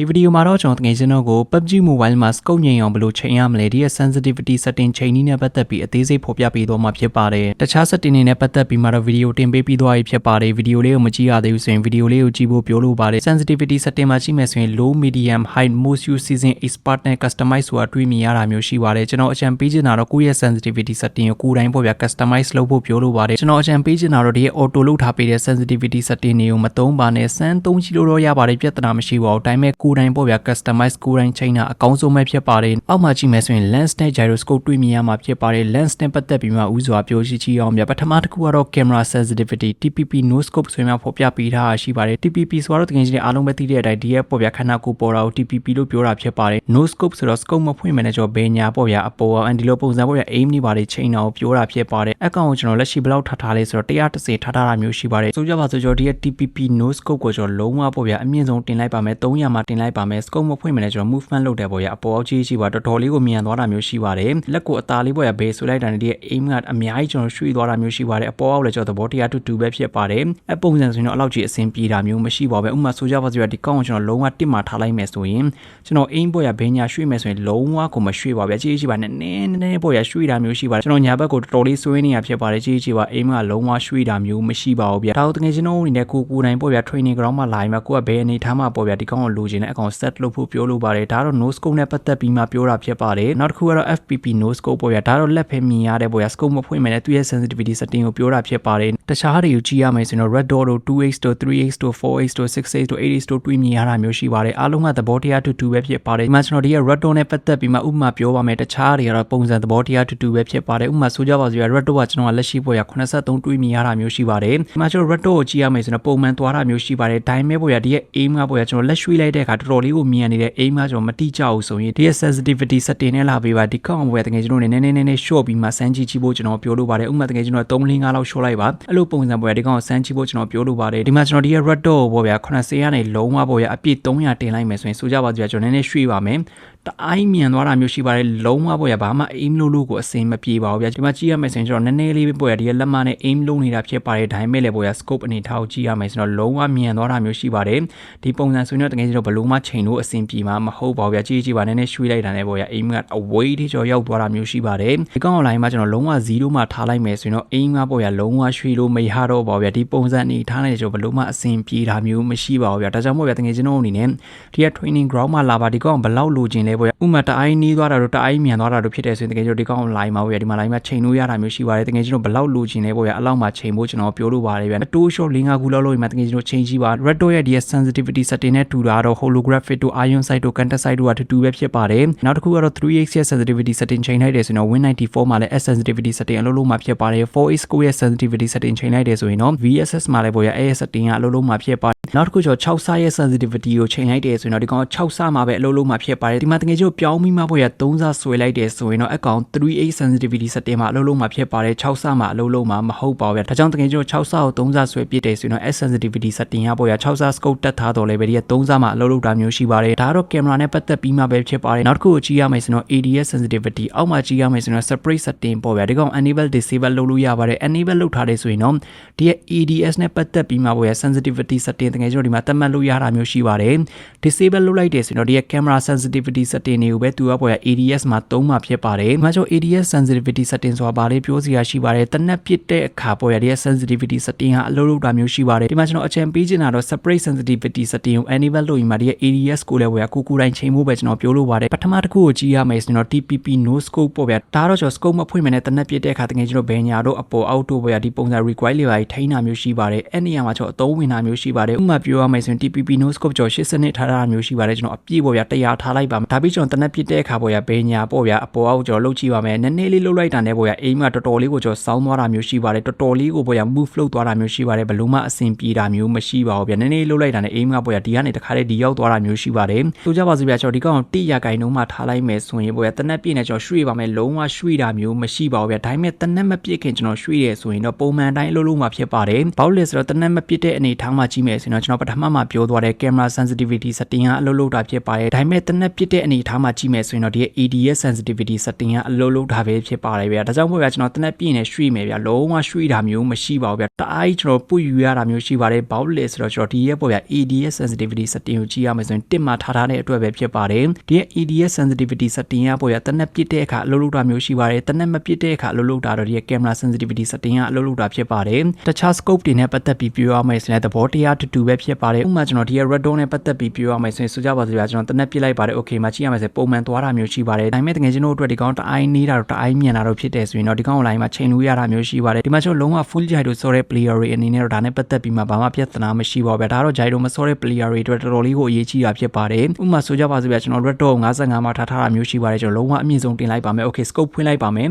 ဒီဗီဒီယိုမှာတော့ကျွန်တော်တကယ်ချင်းတော့ကို PUBG Mobile မှာ scope ငြိမ်အောင်ဘယ်လိုချိန်ရမလဲဒီရဲ့ sensitivity setting ချိန်နည်းနဲ့ပတ်သက်ပြီးအသေးစိတ်ဖော်ပြပေးသွားမှာဖြစ်ပါတယ်တခြား setting တွေနဲ့ပတ်သက်ပြီးမှတော့ဗီဒီယိုတင်ပေးပြီးသွားပြီဖြစ်ပါတယ်ဗီဒီယိုလေးကိုမကြည့်ရသေးဘူးဆိုရင်ဗီဒီယိုလေးကိုကြည့်ဖို့ပြောလို့ပါတယ် sensitivity setting မှာကြည့်မယ်ဆိုရင် low medium high most use season expert နဲ့ customize ဆိုတာတွေးမြင်ရတာမျိုးရှိပါတယ်ကျွန်တော်အကြံပေးချင်တာတော့ကိုယ့်ရဲ့ sensitivity setting ကိုကိုယ်တိုင်ပေါ့ဗျာ customize လုပ်ဖို့ပြောလို့ပါတယ်ကျွန်တော်အကြံပေးချင်တာတော့ဒီရဲ့ auto လုပ်ထားပေးတဲ့ sensitivity setting တွေကိုမသုံးပါနဲ့စမ်းသုံးကြည့်လို့တော့ရပါတယ်ပြဿနာမရှိပါဘူးဒါပေမဲ့ကိုယ်တိုင်ပေါ့ဗျာ customize ကိုယ်တိုင်ချိန်တာအကောင်းဆုံးပဲဖြစ်ပါတယ်အောက်မှာကြည့်မယ်ဆိုရင် lens နဲ့ gyroscope တွေ့မြင်ရမှာဖြစ်ပါတယ် lens နဲ့ပတ်သက်ပြီးမှဥစွာပြောရှိချီအောင်ဗျာပထမတစ်ခုကတော့ camera sensitivity TPP no scope ဆိုရင်မှဖော်ပြပေးထားတာရှိပါတယ် TPP ဆိုတော့တကယ်ကြီးအားလုံးပဲသိတဲ့အတိုင်းဒီရဲ့ပေါ့ဗျာခန္ဓာကိုယ်ပေါ်တာကို TPP လို့ပြောတာဖြစ်ပါတယ် no scope ဆိုတော့ scope မဖွင့်မနေကြောဘယ်ညာပေါ့ဗျာအပေါ်အန်ဒီလိုပုံစံပေါ့ဗျာ aim နေပါလေချိန်တာကိုပြောတာဖြစ်ပါတယ်အကောင်ကိုကျွန်တော်လက်ရှိဘယ်လောက်ထားထားလဲဆိုတော့130ထားထားတာမျိုးရှိပါတယ်ဆိုကြပါစို့ကျွန်တော်ဒီရဲ့ TPP no scope ကိုကျွန်တော်လုံးဝပေါ့ဗျာအမြင့်ဆုံးတင်လိုက်ပါမယ်300မှာတင်လိုက်ပါမယ် scope မဖွင့်မနေကျွန်တော် movement လုပ်တယ်ပေါ့ဗျာအပေါ်အောက်ကြီးရှိပါတော်တော်လေးကိုမြန်သွားတာမျိုးရှိပါတယ်လက်ကိုအသားလေးပေါ့ဗျာဘေးဆိုလိုက်တာနဲ့ဒီရဲ့ aim ကအများကြီးကျွန်တော်ရွှေ့သွားတာမျိုးရှိပါတယ်အပေါ်အောက်လည်းကျွန်တော်သဘောတရားတူတူပဲဖြစ်ပါတယ်အပုံစံဆိုရင်တော့အလောက်ကြီးအဆင်ပြေတာမျိုးမရှိပါဘူးဥပမာဆိုကြပါစို့ဒီကောင်းကိုကျွန်တော်လုံးဝတစ်မှာထားလိုက်မယ်ဆိုရင်ကျွန်တော် aim ပေါ့ဗျာဘေးညာရွှေ့မယ်ဆိုရင်လုံးဝကိုမရွှေ့ပါဗျာကြီးကြီးပါနဲ့နည်းနည်းပေါ့ဗျာရွှေ့တာမျိုးရှိပါတယ်ကျွန်တော်ညာဘက်ကိုတော်တော်လေးဆွေးနေရဖြစ်ပါတယ်ကြီးကြီးပါ aim ကလုံးဝရွှေ့တာမျိုးမရှိပါဘူးဗျာဒါတော့တကယ်ကျွန်တော်အနေနဲ့ကိုကိုတိုင်းပေါ့ဗျာ training ground မှာလာရင်မှကိုကဘယ်အနေထားမှာပေါ့ဗျာဒီကောင်းကိုလိုချင်တဲ့အကောင် set လုပ်ဖို့ပြောလို့ပါတယ်ဒါတော့ no scope နဲ့ပတ်သက်ပြီးမှပြောတာဖြစ်ပါတယ်နောက်တစ်ခုကတော့ FPP no scope ပေါ့ဗျာဒါတော့လက်ဖဲမြင်ရတဲ့ပေါ့ဗျာ scope မဖွင့်မယ်နဲ့သူ့ရဲ့ sensitivity setting ကိုပြောတာဖြစ်ပါတယ်တခြားတွေကိုကြည့်ရမယ်ဆိုရင်တော့ red dot တို့ 2x တို့ 3x တို့ 4x တို့ 6x တို့ 8x တို့တွေးမြင်ရတာမျိုးရှိပါတယ်အားလုံးကသဘောတရားတူတူပဲဖြစ်ပါတယ်ဒီမှာကျွန်တော်ဒီရဲ့ red dot နဲ့ပတ်သက်ပြီးမှဥပမာပြောပါမယ်တခြားတွေကတော့ပုံစံသဘောတရားတူတူပဲဖြစ်ပါတယ်ဥပမာဆိုကြပါစို့ red dot ကကျွန်တော်ကလက်ရှိပေါ့ဗျာ83တွေးမြင်ရတာမျိုးရှိပါတယ်ဒီမှာကျွန်တော် red dot ကိုကြည့်ရမယ်ဆိုတော့ပုံမှန်သွားတာမျိုးရှိပါတယ်ဒါပေမဲ့ပေါ့ဗျာဒီရဲ့ aim ကပေါ့ဗျာကျွန်တော်လက်ရွှေ့လိုက်တဲ့အခါတော်တော်လေးကိုမြန်နေတဲ့ aim ကကျွန်တော်မတိကျဘူးဆိုရင်ဒီရဲ့ sensitivity setting နဲ့လာပေးပါဒီကောင်ပေါ့ဗျာတကယ်ကျွန်တော်နည်းနည်းနည်းနည်း short ပြီးမှစမ်းကြည့်ကြည့်ဖို့ကျွန်တော်ပြောလို့ပါတယ်ဥပမာတကယ်ကျွန်တော်3 5လောက် short လိုက်ပါအဲ့လိုပုံစံပေါ့ဗျာဒီကောင်စမ်းကြည့်ဖို့ကျွန်တော်ပြောလို့ပါတယ်ဒီမှာကျွန်တော်ဒီရဲ့ red dot ကိုပေါ့ဗျာ80ကနေလုံးဝပေါ့ဗျာအပြည့်300တင်လိုက်မယ်ဆိုရင်ဆိုကြပါစို့ကျွန်တော်နည်းနည်းရွှေ့ပါမယ် တအိုင်းမြန်သွားတာမျိုးရှိပါတယ်လုံးဝပေါ့ရဘာမှ aim လို့လို့ကိုအစင်မပြေပါဘူးဗျာဒီမှာကြည့်ရမယ်ဆိုရင်ကျွန်တော်နည်းနည်းလေးပေါ့ရဒီလက်မနဲ့ aim လုပ်နေတာဖြစ်ပါတယ်ဒါပေမဲ့လည်းပေါ့ရ scope အနေထားကိုကြည့်ရမယ်ဆိုတော့လုံးဝမြန်သွားတာမျိုးရှိပါတယ်ဒီပုံစံဆိုရင်တော့တကယ်ကျွန်တော်ဘလို့မှချိန်လို့အစင်ပြေမှာမဟုတ်ပါဘူးဗျာကြည့်ကြည့်ပါနည်းနည်းရွှေ့လိုက်တာနဲ့ပေါ့ရ aim ကအဝေးထိကျော်ရောက်သွားတာမျိုးရှိပါတယ်ဒီကောင် online မှာကျွန်တော်လုံးဝ0မှာထားလိုက်မယ်ဆိုရင်တော့ aim ကပေါ့ရလုံးဝရွှေ့လို့မရတော့ပါဘူးဗျာဒီပုံစံအနေထားနဲ့ကျွန်တော်ဘလို့မှအစင်ပြေတာမျိုးမရှိပါဘူးဗျာဒါကြောင့်မို့ဗျာတကယ်ကျွန်တော်အနေနဲ့ဒီက training ground မှာလာပါဒီကောင်ဘယ်လောက်လိုချင်လဲပေါ့ရဥမာတအိုင်းနီးသွားတာတို့တအိုင်းမြန်သွားတာတို့ဖြစ်တယ်ဆိုရင်တကယ်ကျွန်တော်ဒီကောင် line မှာပေါ့ဗျာဒီမှာ line မှာချိန်လို့ရတာမျိုးရှိပါတယ်တကယ်ကျွန်တော်ဘယ်လောက်လိုချင်လဲပေါ့ဗျာအလောက်မှာချိန်ဖို့ကျွန်တော်ပြောလို့ပါတယ်ဗျာအတိုး short ၄၅ခုလောက်လို့ဒီမှာတကယ်ကျွန်တော်ချိန်ကြည့်ပါ red dot ရဲ့ဒီ sensitivity setting နဲ့တူတာတော့ holographic တို့ ion sight တို့ quantum sight တို့ကတူတူပဲဖြစ်ပါတယ်နောက်တစ်ခုကတော့ 3x ရဲ့ sensitivity setting ချိန်လိုက်တယ်ဆိုရင်တော့ win94 မှာလည်း s sensitivity setting အလုပ်လုပ်မှာဖြစ်ပါတယ် 4x ကိုရဲ့ sensitivity setting ချိန်လိုက်တယ်ဆိုရင်တော့ vss မှာလည်းပေါ့ဗျာ as setting ကအလုပ်လုပ်မှာဖြစ်ပါတယ်နောက်တစ်ခုကျတော့6ဆရဲ့ sensitivity ကိုချိန်လိုက်တယ်ဆိုရင်တော့ဒီကောင်6ဆမှာပဲအလုပ်လုပ်မှာဖြစ်ပါတယ်ဒီမှာတကယ်ကျပြောင်းပြီးမှပေါ့ဗျာ3ဆဆွဲလိုက်တယ်ဆိုရင်တော့အကောင် 3A sensitivity setting မှာအလုပ်လုပ်မှာဖြစ်ပါတယ်6ဆမှာအလုပ်လုပ်မှာမဟုတ်ပါဘူးဗျာဒါကြောင့်တကယ်ကျ6ဆကို3ဆဆွဲပြစ်တယ်ဆိုရင်တော့ S sensitivity setting ကပေါ့ဗျာ6ဆ scope တက်ထားတော့လည်းပဲဒီက3ဆမှာအလုပ်လုပ်တာမျိုးရှိပါတယ်ဒါကတော့ camera နဲ့ပတ်သက်ပြီးမှပဲဖြစ်ပါတယ်နောက်တစ်ခုကိုကြည့်ရမယ်ဆိုတော့ ADS sensitivity အောက်မှာကြည့်ရမယ်ဆိုတော့ separate setting ပေါ့ဗျာဒီကောင် enable disable လုပ်လို့ရပါတယ် enable လုပ်ထားတယ်ဆိုရင်တော့ဒီရဲ့ ADS နဲ့ပတ်သက်ပြီးမှပေါ့ဗျာ sensitivity setting တကယ်ကျတော့ဒီမှာသတ်မှတ်လို့ရတာမျိုးရှိပါတယ် disable လုပ်လိုက်တယ်ဆိုရင်တော့ဒီရဲ့ camera sensitivity setting တွေကိုပဲသူကပေါ့ဗျာ ADS မှာသုံးမှာဖြစ်ပါတယ်။ဒီမှာကျွန်တော် ADS sensitivity setting ဆိုတာဗာလေးပြောစရာရှိပါတယ်။တနက်ပစ်တဲ့အခါပေါ်ရတဲ့ sensitivity setting ဟာအလုပ်လုပ်တာမျိုးရှိပါတယ်။ဒီမှာကျွန်တော်အချံပေးချင်တာတော့ separate sensitivity setting ကို enable လုပ်ရင်မှဒီရဲ့ ADS ကိုလည်းဝယ်ကိုကိုတိုင်းချိန်ဖို့ပဲကျွန်တော်ပြောလို့ပါတယ်။ပထမတစ်ခုကိုကြည့်ရမယ်ဆိုရင်တော့ TPP no scope ပေါ့ဗျာ။ဒါတော့ကျွန်တော် scope မဖွင့်မနဲ့တနက်ပစ်တဲ့အခါတကယ်ကျွန်တော်ဘယ်ညာတော့အပေါ်အောက်တို့ပေါ့ဗျာဒီပုံစံ require လေးပါထိန်းတာမျိုးရှိပါတယ်။အဲ့နေရာမှာကျွန်တော်အသုံးဝင်တာမျိုးရှိပါတယ်။ဥပမာပြောရမယ်ဆိုရင် TPP no scope ကျွန်တော်80စနစ်ထားတာမျိုးရှိပါတယ်ကျွန်တော်အပြည့်ပေါ့ဗျာ100ထားလိုက်ပါမယ်။ဒါပြီးကျွန်တော်တနက်ပစ်တဲ့အခါပေါ့ဗျာဘယ်ညာပေါ့ဗျာအပေါ်အောက်ကျွန်တော်လှုပ်ကြည့်ပါမယ်။နည်းနည်းလေးလှုပ်လိုက်တာနဲ့ပေါ့ဗျာအိမ်ကတော်တော်လေးကိုကျွန်တော်စောင်းသွားတာမျိုးရှိပါတယ်။တော်တော်လေးကိုပေါ့ဗျာ move လုပ်သွားတာမျိုးရှိပါတယ်။ဘလို့မှအဆင်ပြေတာမျိုးမရှိပါဘူးဗျာ။နည်းနည်းလှုပ်လိုက်တာနဲ့အိမ်ကပေါ့ဗျာဒီကနေတခါလေးဒီရောက်သွားတာမျိုးရှိပါတယ်။ဆိုကြပါစို့ဗျာကျွန်တော်ဒီကောင်တိရကိုင်နှုံးမှထားလိုက်မယ်ဆိုရင်ပေါ့ဗျာတနက်ပြည့်နေကျွန်တော်ရွှေ့ပါမယ်လုံးဝရွှေ့တာမျိုးမရှိပါဘူးဗျာ။ဒါပေမဲ့တနက်မပြည့်ခင်ကျွန်တော်ရွှေ့ရဆိုရင်တော့ပုံမှန်တိုင်းလှုပ်လို့မှဖြစ်ပါတယ်။ဘာလို့လဲဆိုတော့တနက်မပြည့်တဲ့အနေထားမှကြည့်မယ်ဆိုရင်တော့ကျွန်တော်ပထမမှပြောသွားတဲ့ camera sensitivity setting ကအလုပ်လုပ်တာဖြစ်ပါတယ်။ဒါပေမဲ့တနက်ပြည့်တဲ့အနေထားမှကြည့်မယ်ဆိုရင်တော့ဒီ ADS sensitivity setting ကအလုပ်လုပ်တာပဲဖြစ်ပါတယ်ဗျာ။ဒါကြောင့်မို့ဗျာကျွန်တော်တနက်ပြည့်နေရွှေ့မယ်ဗျာ။လုံးဝရွှေ့တာမျိုးမရှိပါဘူးဗျာ။တအားကြီးကျွန်တော်ပုတ်ယူရတာမျိုးရှိပါတယ်။ဘာလို့လဲဆိုတော့ကျွန်တော်ဒီရဲ့ပေါ့ဗျာ ADS sensitivity setting ကိုကြည့်ရရမယ်ဆိုရင်တစ်မှာထားထားတဲ့အတွက်ပဲဖြစ်ပါတယ်ဒီရဲ့ EDS sensitivity setting ကပေါ်ရတနက်ပစ်တဲ့အခါအလုပ်လုပ်တာမျိုးရှိပါတယ်တနက်မပစ်တဲ့အခါအလုပ်လုပ်တာတော့ဒီရဲ့ camera sensitivity setting ကအလုပ်လုပ်တာဖြစ်ပါတယ်တခြား scope တွေနဲ့ပတ်သက်ပြီးပြောရမယ်ဆိုရင်သဘောတရားတူတူပဲဖြစ်ပါတယ်ဥပမာကျွန်တော်ဒီရဲ့ red dot နဲ့ပတ်သက်ပြီးပြောရမယ်ဆိုရင်ဆိုကြပါစို့ဗျာကျွန်တော်တနက်ပစ်လိုက်ပါတယ် okay မှာကြည့်ရမယ်ဆိုရင်ပုံမှန်သွားတာမျိုးရှိပါတယ်ဒါပေမဲ့တကယ်ကျွန်တော်တို့အတွက်ဒီကောင်တအိုင်းနေတာတော့တအိုင်းမြန်တာတော့ဖြစ်တယ်ဆိုရင်တော့ဒီကောင် online မှာချိန်လို့ရတာမျိုးရှိပါတယ်ဒီမှာကျွန်တော်လုံးဝ full gyro ဆိုတဲ့ player တွေအနေနဲ့တော့ဒါနဲ့ပတ်သက်ပြီးမှဘာမှပြဿနာမရှိပါဘူးဗျာဒါတော့ gyro မစောတဲ့ player တွေအတွက်တော်တော်လေးကိုအရေးကြီးတာဖြစ်ပါတယ်ဥပမာဆိုကြပါစို့ဗျာကျွန်တော် red dot 55မှာထားထားတာမျိုးရှိပါတယ်ကျွန်တော်လုံးဝအမြင့်ဆုံးတင်လိုက်ပါမယ် okay scope ဖွင့်လိုက်ပါမယ်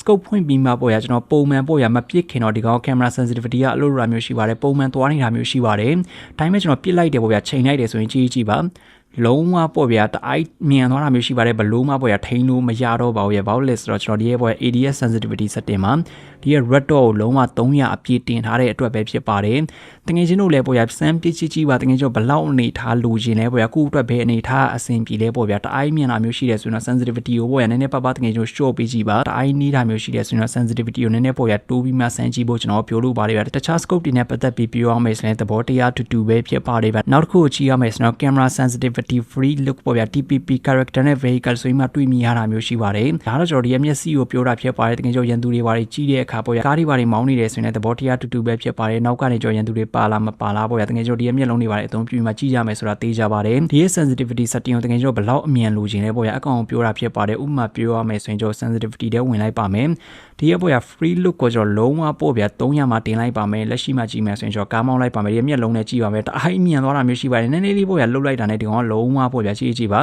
scope ဖွင့်ပြီးမှပေါ့ဗျာကျွန်တော်ပုံမှန်ပေါ့ဗျာမပြစ်ခင်တော့ဒီကောင် camera sensitivity ကအလို့ရမျိုးရှိပါတယ်ပုံမှန်သွားနေတာမျိုးရှိပါတယ်ဒါပေမဲ့ကျွန်တော်ပြစ်လိုက်တယ်ပေါ့ဗျာချိန်လိုက်တယ်ဆိုရင်ကြည့်ကြည့်ပါ လုံးဝပေါ့ဗျာတအိုက်မြန်သွားတာမျိုးရှိပါတယ်ဘလို့မှပေါ့ဗျာထိန်းလို့မရတော့ပါဘူးဗျာဘာလို့လဲဆိုတော့ကျွန်တော်ဒီရဲ့ပေါ့ ADS sensitivity setting မှာဒီရဲ့ red dot ကိုလုံးဝ300အပြည့်တင်ထားတဲ့အတွက်ပဲဖြစ်ပါတယ်တကယ်ချင်းတို့လည်းပေါ့ဗျာစမ်းပြစ်ချီချီပါတကယ်ချင်းဘလောက်အနေထားလိုချင်လဲပေါ့ဗျာခုအတွက်ဘယ်အနေထားအဆင်ပြေလဲပေါ့ဗျာတအိုက်မြန်တာမျိုးရှိတယ်ဆိုရင် sensitivity ကိုပေါ့ဗျာနည်းနည်းပါးပါးတကယ်ချင်း short ပေးကြည့်ပါတအိုက်နေတာမျိုးရှိတယ်ဆိုရင် sensitivity ကိုနည်းနည်းပေါ့ဗျာတိုးပြီးမှစမ်းကြည့်ဖို့ကျွန်တော်ပြောလို့ပါတယ်ဗျာတခြား scope တွေနဲ့ပတ်သက်ပြီးပြောရမယ်ဆိုရင်သဘောတရားတူတူပဲဖြစ်ပါတယ်ဗျာနောက်တစ်ခုကြည့်ရမယ်ဆိုတော့ camera sensitivity free look ပေါ့ဗျာ TPP character နဲ့ vehicle ဆိုပြီးမှတွေ့မိရတာမျိုးရှိပါတယ်ဒါတော့ကျွန်တော်ဒီရဲ့မျက်စိကိုပြောတာဖြစ်ပါတယ်တကယ်ချင်းရန်သူတွေပါတယ်ကြီးတဲ့အခါပေါ့ဗျာကားတွေပါတယ်မောင်းနေတယ်ဆိုရင်သဘောတရားတူတူပဲဖြစ်ပါတယ်နောက်ကနေကျွန်တော်ရန်သူတွေပါလာမပါလာပေါ့ဗျာတကယ်ချင်းဒီရဲ့မျက်လုံးတွေပါတယ်အသုံးပြုပြီးမှကြည့်ရမယ်ဆိုတာသိကြပါတယ်ဒီရဲ့ sensitivity setting ကိုတကယ်ချင်းဘယ်လောက်အမြန်လိုချင်လဲပေါ့ဗျာအကောင်ပြောတာဖြစ်ပါတယ်ဥပမာပြောရမယ်ဆိုရင်ကျွန်တော် sensitivity တဲ့ဝင်လိုက်ပါမယ်ဒီရဲ့ပေါ့ဗျာ free look ကိုကျွန်တော်လုံးဝပေါ့ဗျာ300မှာတင်လိုက်ပါမယ်လက်ရှိမှကြည့်မယ်ဆိုရင်ကျွန်တော်ကားမောင်းလိုက်ပါမယ်ဒီမျက်လုံးနဲ့ကြည့်ပါမယ်တအားအမြန်သွားတာမျိုးရှိပါတယ်နည်းနည်းလေးပေါ့ဗျာလှုပ်လိုက်တာနဲ့ဒီကောင်ကလုံးဝပေါ့ဗျာကြည့်ကြည့်ပါ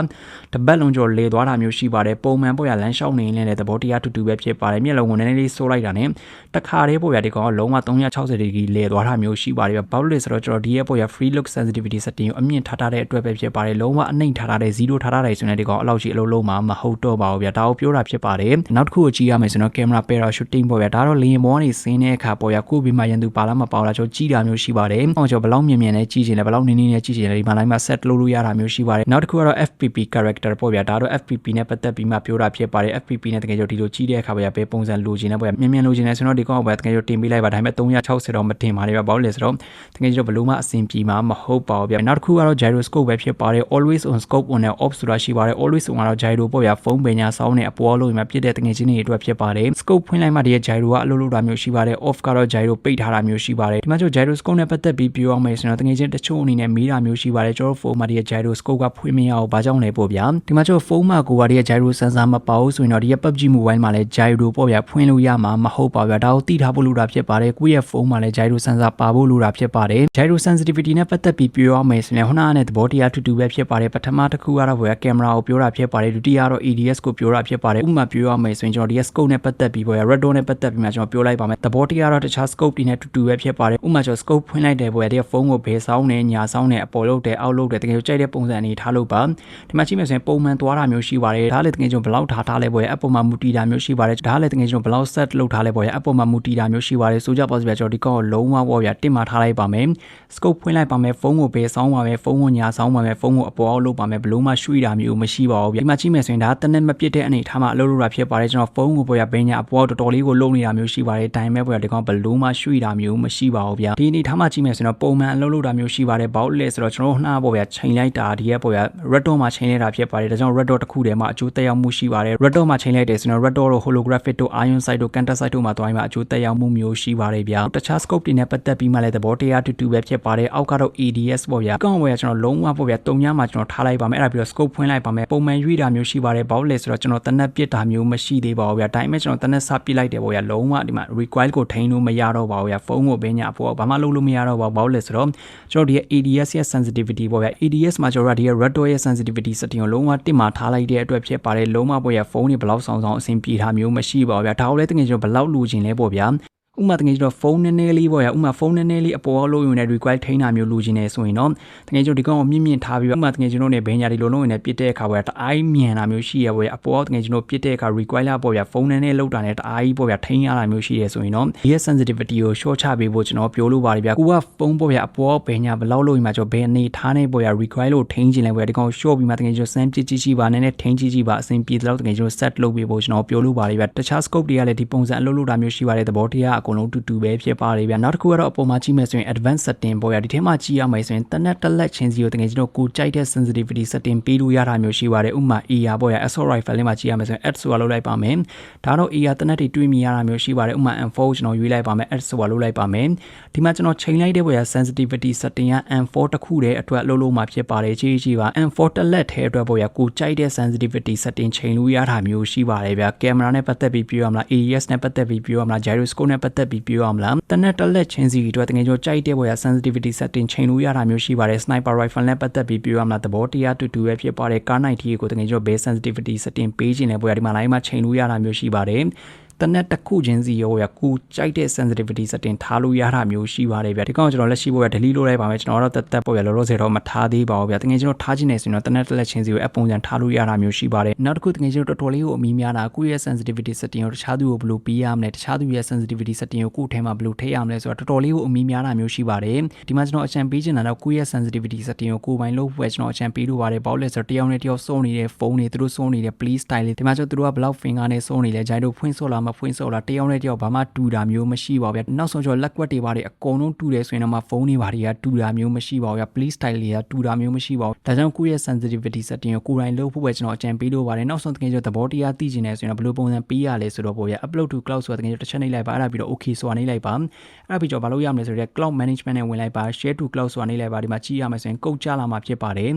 တပတ်လုံးကျွန်တော်လေသွားတာမျိုးရှိပါတယ်ပုံမှန်ပေါ့ဗျာလမ်းလျှောက်နေရင်လည်းသဘောတရားတူတူပဲဖြစ်ပါတယ်မျက်လုံးကိုနည်းနည်းလေးဆိုးလိုက်တာနဲ့တခါတည်းပေါ့ဗျာဒီကောင်ကလုံးဝ360ဒီဂရီလေသွားတာမျိုးရှိပါတယ်ဘာလို့လဲဆိုတော့ကျွန်တော်ဒီရဲ့ပေါ့ဗျာ free look sensitivity setting ကိုအမြင့်ထားထားတဲ့အတွက်ပဲဖြစ်ပါတယ်လုံးဝအနှိမ့်ထားထားတဲ့0ထားထားတယ်ဆိုရင်ဒီကောင်အလောက်ကြီးအလုံးလုံးမှာမဟုတ်တော့ပါဘူးဗျာဒါကိုပြောတာဖြစ်ပါတယ်နောက်တစ်ခုကိုကြည့်ရမယ်ဆိုတော့ camera parachuting ပေါ့ဗျာဒါတော့လေယာဉ်ပေါ်ကနေဆင်းတဲ့အခါပေါ့ဗျာကိုပြီးမှရန်သူပါလာမပေါလာကျွန်တော်ကြည့်တာမျိုးရှိပါတယ်ဟောကျွန်တော်ဘယ်လောက်မြင်မြင်နဲ့ကြည့်ချင်လဲဘယ်လောက်နင်းနင်းနဲ့ကြည့်ချင်လဲဒီမှာ line မှာ set လုပ်လို့ရတာမျိုးရှိပါတယ်နောက်တစ်ခုကတော့ FPP character ပေါ့ဗျာဒါတော့ FPP နဲ့ပတ်သက်ပြီးမှပြောတာဖြစ်ပါတယ် FPP နဲ့တကယ်ကြောဒီလိုကြည့်တဲ့အခါဗျာဘယ်ပုံစံလိုချင်လဲပေါ့ဗျာမြင်မြင်လိုချင်လဲဆိုတော့ဒီကောင်ကဗျာတကယ်ကြောတင်ပေးလိုက်ပါဒါပေမဲ့360တော့မတင်ပါနဲ့ဗျာဘာလို့လဲဆိုတော့တကယ်ကြောဘလို့မှအဆင်ပြေမှာမဟုတ်ပါဘူးဗျာနောက်တစ်ခုကတော့ gyroscope ပဲဖြစ်ပါတယ် always on scope on နဲ့ off ဆိုတာရှိပါတယ် always on ကတော့ gyro ပေါ့ဗျာဖုန်းပင်ညာစောင်းနဲ့အပေါ်လို့မှပြစ်တဲ့တကယ်ချင်းတွေအတွက်ဖြစ်ပါတယ် scope ဖွင့်လိုက်မှဒီရဲ့ gyro ကအလုပ်လုပ်တာမျိုးရှိပါတယ် off ကတော့ gyro ပိတ်ထားတာမျိုးရှိပါတယ်ဒီမှာကျ gyroscope နဲ့ပတ်သက်ပြီးပြောအောင်မယ်ဆိုတော့တကယ်ချင်းတချို့အနေနဲ့မေးတာမျိုးရှိပါတယ်ကျွန်တော်ဖုန်းမှာဒီရဲ့ gyroscope ကဖွင့်မရအောင်ဘာကြောင့်လဲပေါ့ဗျာဒီမှာကျဖုန်းမှာကိုကဒီရဲ့ gyro sensor မပါဘူးဆိုရင်တော့ဒီရဲ့ PUBG Mobile မှာလည်း gyro ပေါ့ဗျာဖွင့်လို့ရမှာမဟုတ်ပါဗျာဒါကိုသိထားဖို့လိုတာဖြစ်ပါတယ်ကိုယ့်ရဲ့ဖုန်းမှာလည်း gyro sensor ပါဖို့လိုတာဖြစ်ပါတယ် gyro sensitivity နဲ့ပတ်သက်ပြီးပြောရမယ်ဆိုရင်ဟိုနာနဲ့သဘောတရားတူတူပဲဖြစ်ပါတယ်ပထမတစ်ခုကတော့ဗျာကင်မရာကိုပြောတာဖြစ်ပါတယ်ဒုတိယကတော့ EDS ကိုပြောတာဖြစ်ပါတယ်ဥပမာပြောရမယ်ဆိုရင်ကျွန်တော်ဒီ scope နဲ့ပတ်သက်ပြီးပေါ့ဗျာ red dot နဲ့ပတ်သက်ပြီးမှကျွန်တော်ပြောလိုက်ပါမယ်သဘောတရားတော့တခြား scope တွေနဲ့တူတူပဲဖြစ်ပါတယ်ဥပမာကျွန်တော် scope ဖွင့်လိုက်တယ်ပေါ့ဗျာဒီဖုန်းကိုဘယ်ဆောင်နေညာဆောင်နေအပေါ်လုပ်တယ်အောက်လုပ်တယ်တကယ်ကြိုက်တဲ့ပုံစံအနေထားလို့ပါဒီမှာကြည့်မယ်ဆိုရင်ပုံမှန်သွားတာမျိုးရှိပါတယ်ဒါလည်းတကယ်ကျွန်တော်ဘယ်လောက်ထားထားလဲပေါ့ဗျာအပေါ်မှာမူတည်တာမျိုးရှိပါတယ်ဒါလည်းတကယ်ကျွန်တော်ဘယ်လောက် set လုပ်ထားလဲပေါ့ဗျာအပေါ်မှာမူတည်တာမျိုးရှိပါတယ်ဆိုကြပါစို့ဗျာကျွန်တော်ဒီကောက်ကိုလုံးဝပေါ့ဗျာတင်မာထားလိုက်ပါမယ် scope ဖွင့်လိုက်ပါမယ်ဖုန်းကိုဘယ်ဆောင်ပါမယ်ဖုန်းကိုညာဆောင်ပါမယ်ဖုန်းကိုအပေါ်အောက်လုပ်ပါမယ်ဘလို့မှရွှေ့တာမျိုးမရှိပါဘူးဗျာဒီမှာကြည့်မယ်ဆိုရင်ဒါတနက်မပြစ်တဲ့အနေထားမှာအလုပ်လုပ်တာဖြစ်ပါတယ်ကျွန်တော်ဖုန်းကိုပေါ့ဗျာဘင်းညာအပေါ်အောက်တော်တော်လေးကိုလုံနေတာမျိုးရှိပါတယ်ဒါပေမဲ့ပေါ့ဗျာဒီကောင်ဘလို့မှရွှေ့တာမျိုးမရှိပါဘူးဗျာဒီအနေထားမှာကြည့်မယ်ဆိုရင်ပုံမှန်အလုပ်လုပ်တာမျိုးရှိပါတယ်ဘာလို့လဲဆိုတော့ကျွန်တော်နှားပေါ့ဗျာချိန်လိုက်တာဒီရဲ့ပေါ့ဗျာ red dot မှာချိန်လိုက်တာဖြစ်ပါတယ်ဒါကြောင့် red dot တစ်ခုတည်းမှာအကျိုးသက်ရောက်မှုရှိပါတယ် red dot မှာချိန်လိုက်တယ်ဆိုတော့ red dot တို့ holographic တို့ ion sight တို့ counter sight တို့မှာတွိုင်းမှာအကျိုးသက်ရောက်မှုမျိုးရှိပါတယ်ဗျာတခြား scope တွေနဲ့ပတ်သက်ပြီးမှလည်းသဘောတရားတူတူပဲဖြစ်ပါတယ်အောက်ကတော့ ADS ပေါ့ဗျာအကောင့်ဝယ်ကျွန်တော်လုံးဝပေါ့ဗျာတုံညမှာကျွန်တော်ထားလိုက်ပါမယ်အဲ့ဒါပြီးတော့ scope ဖွင့်လိုက်ပါမယ်ပုံမှန်ရွေးတာမျိုးရှိပါတယ်ဘာလို့လဲဆိုတော့ကျွန်တော်တနက်ပစ်တာမျိုးမရှိသေးပါဘူးဗျာဒါပေမဲ့ကျွန်တော်တနက်စပစ်လိုက်တယ်ပေါ့ဗျာလုံးဝဒီမှာ recoil ကိုထိန်းလို့မရတော့ပါဘူးဗျာဖုန်းကိုဘင်းညာပေါ့ဘာမှလုပ်လို့မရတော့ပါဘူးဘာလို့လဲဆိုတော့ကျွန်တော်ဒီ ADS ရဲ့ sensitivity ပေါ့ဗျာ ADS မှာကျွန်တော်ဒီ red dot ရဲ့ sensitivity setting ကိုလုံးဝတစ်မှာထားလိုက်တဲ့အတွက်ဖြစ်ပါတယ်လုံးဝပေါ့ဗျာဖုန်းတွေဘယ်လောက်ဆောင်ဆောင်အဆင်ပြေတာမျိုးမရှိပါဘူးဗျာဒါကိုလည်းတကယ်ကျွန်တော်ဘယ်လောက်လိုချင်လဲပေါ့ဗျာ ဥမာတကယ်ကျွန်တော်ဖုန်းနည်းနည်းလေးပေါ့ရဥမာဖုန်းနည်းနည်းလေးအပေါ်လို့ရင်လည်း require ထိန်းတာမျိုးလိုချင်နေဆိုရင်တော့တကယ်ကျွန်တော်ဒီကောင်ကိုမြင့်မြင့်ထားပြီးဥမာတကယ်ကျွန်တော်နေဘင်းညာဒီလိုလုံးရင်လည်းပြစ်တဲ့အခါပေါ့ရတအားမြန်တာမျိုးရှိရပေါ့ရအပေါ်တကယ်ကျွန်တော်ပြစ်တဲ့အခါ require လာပေါ့ရဖုန်းနည်းနည်းလောက်တာနဲ့တအားကြီးပေါ့ရထိန်းရတာမျိုးရှိရဆိုရင်တော့ဒီရဲ့ sensitivity ကို short ချပေးဖို့ကျွန်တော်ပြောလို့ပါတယ်ဗျာကိုကဖုန်းပေါ့ရအပေါ်ဘင်းညာဘယ်လောက်လို့ရင်မှကျွန်တော်ဘယ်အနေထားနေပေါ့ရ require လို့ထိန်းချင်လဲပေါ့ရဒီကောင် short ပြီးမှတကယ်ကျွန်တော် send ကြည့်ကြည့်ရှိပါနည်းနည်းထိန်းကြည့်ကြည့်ပါအဆင်ပြေတဲ့လောက်တကယ်ကျွန်တော် set လုပ်ပေးဖို့ကျွန်တော်ပြောလို့ပါတယ်ဗျာတခြား scope တွေကလည်းဒီပုံစံအလုပ်လုပ်တာမျိုးရှိပါတယ်သဘောတရားအကုန်လုံးတူတူပဲဖြစ်ပါတယ်ဗျာနောက်တစ်ခုကတော့အပေါ်မှာကြည့်မယ်ဆိုရင် advanced setting ပေါ့ဗျာဒီထဲမှာကြည့်ရမယ်ဆိုရင်တနက်တစ်လက်ချင်းစီကိုတကယ်ကျွန်တော်ကိုကြိုက်တဲ့ sensitivity setting ပေးလို့ရတာမျိုးရှိပါတယ်ဥပမာ AR ပေါ့ဗျာ assault rifle လေးမှာကြည့်ရမယ်ဆိုရင် add ဆိုတာလုပ်လိုက်ပါမယ်ဒါတော့ AR တနက်တွေတွေးမိရတာမျိုးရှိပါတယ်ဥပမာ M4 ကိုကျွန်တော်ရွေးလိုက်ပါမယ် add ဆိုတာလုပ်လိုက်ပါမယ်ဒီမှာကျွန်တော်ချိန်လိုက်တဲ့ပေါ့ဗျာ sensitivity setting က M4 တစ်ခုတည်းအတွက်လုပ်လို့မှာဖြစ်ပါတယ်ကြည့်ကြည့်ပါ M4 တစ်လက်ထဲအတွက်ပေါ့ဗျာကိုကြိုက်တဲ့ sensitivity setting ချိန်လို့ရတာမျိုးရှိပါတယ်ဗျာကင်မရာနဲ့ပတ်သက်ပြီးပြောရမလား AES နဲ့ပတ်သက်ပြီးပြောရမလား gyroscope နဲ့ပတ်သက်ပြီးပြောရမလားတနက်တစ်လက်ချင်းစီအတွက်တကယ်ကျွန်တော်ကြိုက်တဲ့ပေါ့ဗျာ sensitivity setting ချိန်လို့ရတာမျိုးရှိပါတယ် sniper rifle နဲ့ပတ်သက်ပြီးပြောရမလားသဘောတရားတူတူပဲဖြစ်ပါတယ်ကားနိုင်တီကိုတကယ်ကျွန်တော် base sensitivity setting ပေးခြင်းနဲ့ပေါ့ဗျာဒီမှာ line မှာချိန်လို့ရတာမျိုးရှိပါတယ် တနက်တစ်ခုချင်းစီရောရကိုကြိုက်တဲ့ sensitivity setting ထားလို့ရတာမျိုးရှိပါတယ်ဗျာဒီကောင်ကျွန်တော်လက်ရှိပေါ့ဗျာ delete လုပ်လိုက်ပါမယ်ကျွန်တော်တော့တက်တက်ပေါ့ဗျာလောလောဆယ်တော့မထားသေးပါဘူးဗျာတကယ်ကျွန်တော်ထားခြင်းနေဆိုရင်တော့တနက်တစ်လက်ချင်းစီကိုအပုံစံထားလို့ရတာမျိုးရှိပါတယ်နောက်တစ်ခုတကယ်ကျွန်တော်တော်တော်လေးကိုအမီးများတာကိုယ့်ရဲ့ sensitivity setting ကိုတခြားသူကိုဘယ်လိုပေးရမလဲတခြားသူရဲ့ sensitivity setting ကိုကိုယ့်ထဲမှာဘယ်လိုထည့်ရမလဲဆိုတော့တော်တော်လေးကိုအမီးများတာမျိုးရှိပါတယ်ဒီမှာကျွန်တော်အချံပေးချင်တာတော့ကိုယ့်ရဲ့ sensitivity setting ကိုကိုယ်ပိုင်လုပ်ဖို့ကျွန်တော်အချံပေးလို့ပါတယ်ပေါ့လဲဆိုတော့တယောက်နဲ့တယောက်စုံနေတဲ့ဖုန်းတွေသူတို့စုံနေတဲ့ please style လေးဒီမှာကျွန်တော်တို့ကဘယ်လောက် finger နဲ့စုံနေလဲဂျိုင်းတို့ဖွင့်ဆော့လာမဖွင့်ဆော့လာတယောက်နဲ့တယောက်ဘာမှတူတာမျိုးမရှိပါဘူးဗျနောက်ဆုံးကျွန်တော်လက်ကွက်တွေပါတယ်အကုန်လုံးတူတယ်ဆိုရင်တော့မှဖုန်းတွေဘာတွေကတူတာမျိုးမရှိပါဘူးဗျ please style လေးကတူတာမျိုးမရှိပါဘူးဒါကြောင့်ကိုယ့်ရဲ့ sensitivity setting ကိုကိုယ်တိုင်လုပ်ဖို့ပဲကျွန်တော်အကြံပေးလို့ပါတယ်နောက်ဆုံးတကယ်ကျွန်တော်သဘောတရားသိချင်တယ်ဆိုရင်တော့ဘယ်လိုပုံစံပေးရလဲဆိုတော့ပေါ့ဗျ upload to cloud ဆိုတာတကယ်ကျွန်တော်တစ်ချက်နှိပ်လိုက်ပါအဲ့ဒါပြီးတော့ okay ဆိုတာနှိပ်လိုက်ပါအဲ့ဒါပြီးတော့ဘာလို့ရမလဲဆိုတော့ cloud management နဲ့ဝင်လိုက်ပါ share to cloud ဆိုတာနှိပ်လိုက်ပါဒီမှာကြည့်ရမယ်ဆိုရင်ကုတ်ကြလာမှာဖြစ်ပါတယ်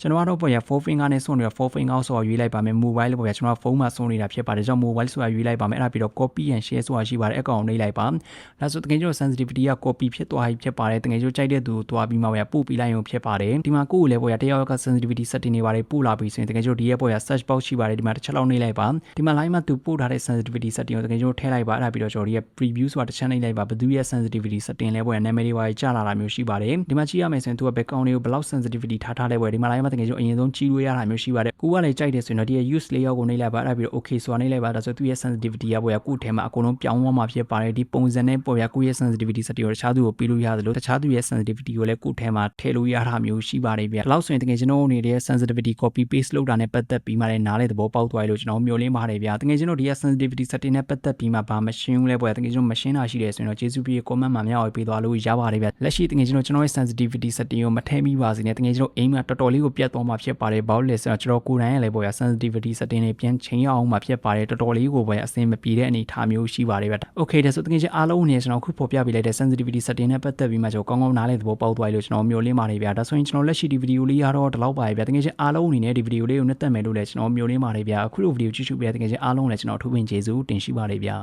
ကျွန်တော်ကတော့ပေါ့ဗျ four finger နဲ့ဆွနေတော့ four finger ဆိုတာရွေးလိုက်ပါမယ် mobile လို့ပေါ့ဗျကျွန်တော်ဖုန်းမှာဆွနေတာဖြစ်ပါတယ်ကြောင့် mobile ဆိုတာရွေးလိုက်ပါမယ်အဲ့ဒါပြီးတော့ copy and share ဆိုတာရှိပါတယ်အကောင့်နှိပ်လိုက်ပါဒါဆိုတကယ်ကျွန်တော် sensitivity က copy ဖြစ်သွားပြီဖြစ်ပါတယ်တကယ်ကျွန်တော်ကြိုက်တဲ့သူကိုတွားပြီးမှပဲပို့ပြီးလိုက်ရုံဖြစ်ပါတယ်ဒီမှာကိုယ့်ကိုလည်းပေါ့ဗျတယောက်က sensitivity setting တွေပါတယ်ပို့လာပြီးဆိုရင်တကယ်ကျွန်တော်ဒီရဲ့ပေါ့ဗျ search box ရှိပါတယ်ဒီမှာတစ်ချက်လောက်နှိပ်လိုက်ပါဒီမှာ line မှာသူပို့ထားတဲ့ sensitivity setting ကိုတကယ်ကျွန်တော်ထည့်လိုက်ပါအဲ့ဒါပြီးတော့ကျွန်တော်ဒီရဲ့ preview ဆိုတာတစ်ချက်နှိပ်လိုက်ပါဘယ်သူရဲ့ sensitivity setting လဲပေါ့ဗျနာမည်တွေပါကြာလာတာမျိုးရှိပါတယ်ဒီမှာကြည့်ရမယ်ဆိုရင်သူက background တွေကိုဘယ်လောက် sensitivity ထားထားလဲပေါ့ဒီမှာ line မှာတကယ်ကျွန်တော်အရင်ဆုံးကြည့်လို့ရတာမျိုးရှိပါတယ်ကိုကလည်းကြိုက်တယ်ဆိုရင်တော့ဒီရဲ့ use layout ကိုနှိပ်လိုက်ပါအဲ့ဒါပြီးတော့ okay ဆိုတာနှိပ်လိုက်ပါဒါဆိုသူရဲ့ sensitivity ကပေါ့ဗျကိုယ့်ထဲမှာအကုန်လုံးပြောင်းသွားမှာဖြစ်ပါတယ်ဒီပုံစံနဲ့ပေါ့ဗျကိုယ့်ရဲ့ sensitivity setting ကိုတခြားသူကိုပေးလို့ရတယ်လို့တခြားသူရဲ့ sensitivity ကိုလည်းကိုယ့်ထဲမှာထည့်လို့ရတာမျိုးရှိပါတယ်ဗျ။ဒါလို့ဆိုရင်တကယ်ကျွန်တော်အနေနဲ့ sensitivity copy paste လုပ်တာနဲ့ပတ်သက်ပြီးမှလည်းနားလေသဘောပေါက်သွားရလို့ကျွန်တော်မျိုးလင်းပါတယ်ဗျ။တကယ်ကျွန်တော်ဒီရဲ့ sensitivity setting နဲ့ပတ်သက်ပြီးမှဘာမရှင်းဘူးလဲပေါ့။တကယ်ကျွန်တော်မရှင်းတာရှိတယ်ဆိုရင်တော့ကျေးဇူးပြု comment မှာမျှဝေပေးသွားလို့ရပါတယ်ဗျ။လက်ရှိတကယ်ကျွန်တော်ကျွန်တော်ရဲ့ sensitivity setting ကိုမထည့်မိပါစေနဲ့တကယ်ကျွန်တော် aim ကတော်တော်လေးကိုပြတ်သွားမှာဖြစ်ပါတယ်။ဘာလို့လဲဆိုတော့ကျွန်တော်ကိုယ်တိုင်ရလည်းပေါ့ဗျ sensitivity setting တွေပြန်ချိန်ရအောင်မှာဖြစ်ပါတယ်တော်တော်လေးကိုပဲအဆင်မပြေတဲ့အနေအထားမျိုးရှိပါတယ်ဗျ။ Okay ဒါဆိုတကယ်ချင်းအားလုံးအနေနဲ့ကျွန်တော်ခုဖော်ပြပေးလိုက်တဲ့ sensitivity setting နဲ့ပတ်သက်ပြီးမှကျွန်တော်ကောင်းကောင်းနားလည်သဘောပေါက်သွားပြီလို့ကျွန်တော်မျိုးလင်းပါတယ်ဗျာဒါဆိုရင်ကျွန်တော်လက်ရှိဒီဗီဒီယိုလေးရတော့ဒီလောက်ပါပဲဗျာတကယ်ချင်းအားလုံးအနေနဲ့ဒီဗီဒီယိုလေးကိုနှစ်သက်မယ်လို့လည်းကျွန်တော်မျိုးလင်းပါတယ်ဗျာအခုလိုဗီဒီယိုကြည့်ရှုပေးတဲ့တကယ်ချင်းအားလုံးလည်းကျွန်တော်ထူးပင်ကျေးဇူးတင်ရှိပါတယ်ဗျာ